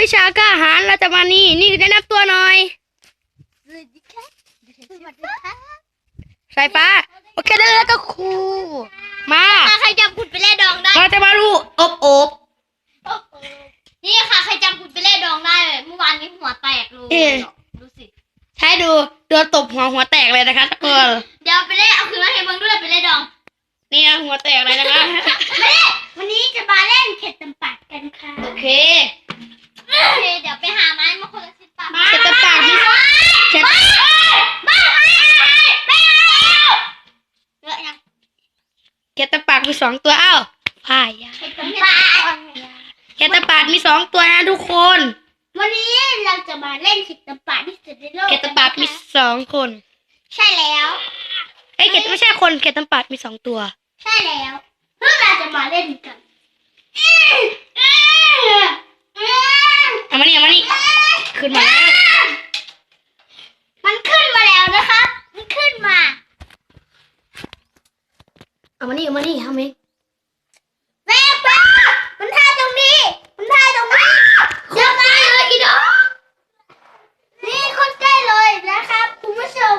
วิชากล้าหาญเราจะมานี่นี่แนะนำตัวหน่อยสวัสดีค่ะสวัสดีค่ะสายฟ้าโอเคได้แล้วก็ครูมาค่ะใครจำคุณไปเล่ดองได้เราจะมาดูอบอบนี่ค่ะใครจำคุณไปเล่ดองได้เลยเมื่อวานนี้หัวแตกเลยดูสิใช้ดูโดนตบหัวหัวแตกเลยนะคะทุกคนเดี๋ยวไปเล่เอาคืนมาให้เบิ่งด้วยไปเล่ดองนี่นะหัวแตกเลยนะคะไปเล่วันนี้จะมาเล่นเข็ดตำปัดกันค่ะโอเค โอเคเดี๋ยวไปหาไม้มาคนละสิบบาท เข็ดตำปากมีเข็ด บ้าไม่ไม่เอาเยอะยัง เข็ดตำปากมีสองตัวอ้าวพายาเข็ดตำปัดเข็ดตำปากมีสองตัวนะทุกคน วันนี้เราจะมาเล่นเข็ดตำปัดที่สุดในโลกเข็ดตำปากมีสองคน ใช่แล้วเอ้ยเข็ดไม่ใช่คนเข็ดตำปากมีสองตัว ใช่แล้วเพื่อเราจะมาเล่นกันเอามานี่เอามานี่ขึ้นมาแล้ว มันขึ้นมาแล้วนะครับ มันขึ้นมา เอามานี่เอามานี่ทำเองแม่ป้ามันท่าตรงนี้ มันท่าตรงนี้เดี๋ยวมาเลยอีดอกนี่โคนใกล้เลยนะครับคุณผู้ชม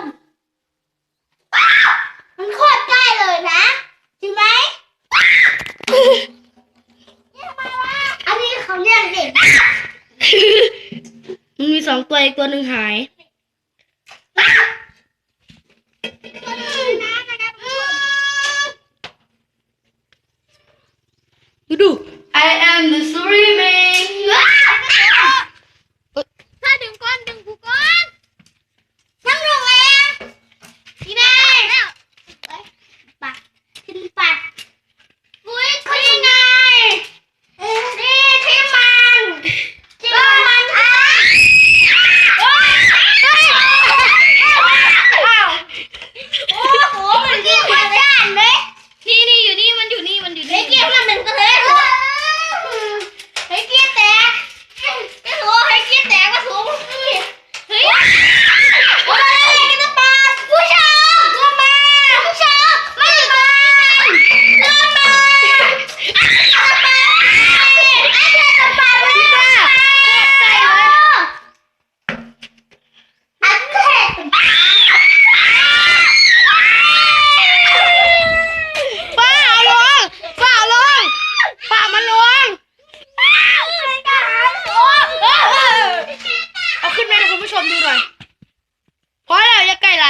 ว้าวมันโคตรใกล้เลยนะจริงไหมเนี่ยทำไมวะอันนี้เขาเรียกเด็กมันมีสองตัวอีกตัวหนึ่งหาย ดู พอแล้วอย่ากลไหล